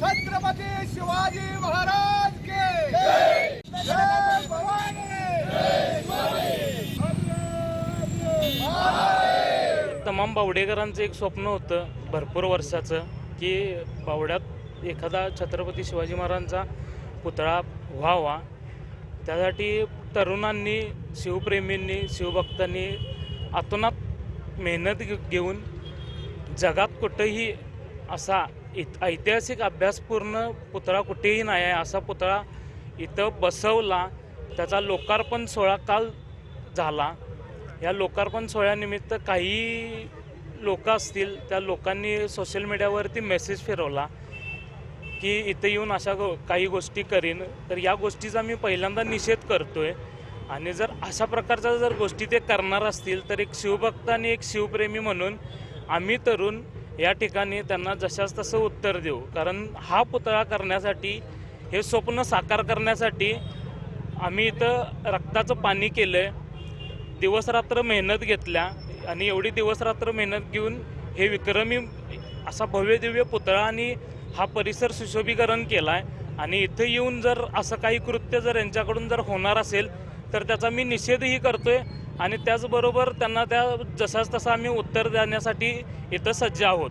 छत्रपती शिवाजी महाराज के जय भवानी तमाम बावडेकरांचं एक स्वप्न होतं भरपूर वर्षाचं की बावड्यात एखादा छत्रपती शिवाजी महाराजांचा पुतळा व्हावा. त्यासाठी तरुणांनी शिवप्रेमींनी शिवभक्तांनी आतोनात मेहनत घे- घेऊन जगात कुठंही असा इत ऐतिहासिक अभ्यासपूर्ण पुतळा कुठेही नाही आहे. असा पुतळा इथं बसवला. त्याचा लोकार्पण सोहळा काल झाला. या लोकार्पण सोहळ्यानिमित्त काही लोक असतील त्या लोकांनी सोशल मीडियावरती मेसेज फिरवला की इथे येऊन अशा गो काही गोष्टी करीन. तर या गोष्टीचा मी पहिल्यांदा निषेध करतो आहे आणि जर अशा प्रकारच्या जर गोष्टी ते करणार असतील तर एक शिवभक्त आणि एक शिवप्रेमी म्हणून आम्ही तरुण या ठिकाणी त्यांना जशाच तसं उत्तर देऊ. कारण हा पुतळा करण्यासाठी हे स्वप्न साकार करण्यासाठी आम्ही इथं रक्ताचं पाणी केलं आहे दिवसरात्र मेहनत घेतल्या आणि एवढी दिवसरात्र मेहनत घेऊन हे विक्रमी असा भव्यदिव्य पुतळा आणि हा परिसर सुशोभीकरण केला आहे आणि इथं येऊन जर असं काही कृत्य जर यांच्याकडून जर होणार असेल तर त्याचा मी निषेधही करतो आहे आणि त्याचबरोबर त्यांना त्या जसाच तसा आम्ही उत्तर देण्यासाठी इथं सज्ज आहोत.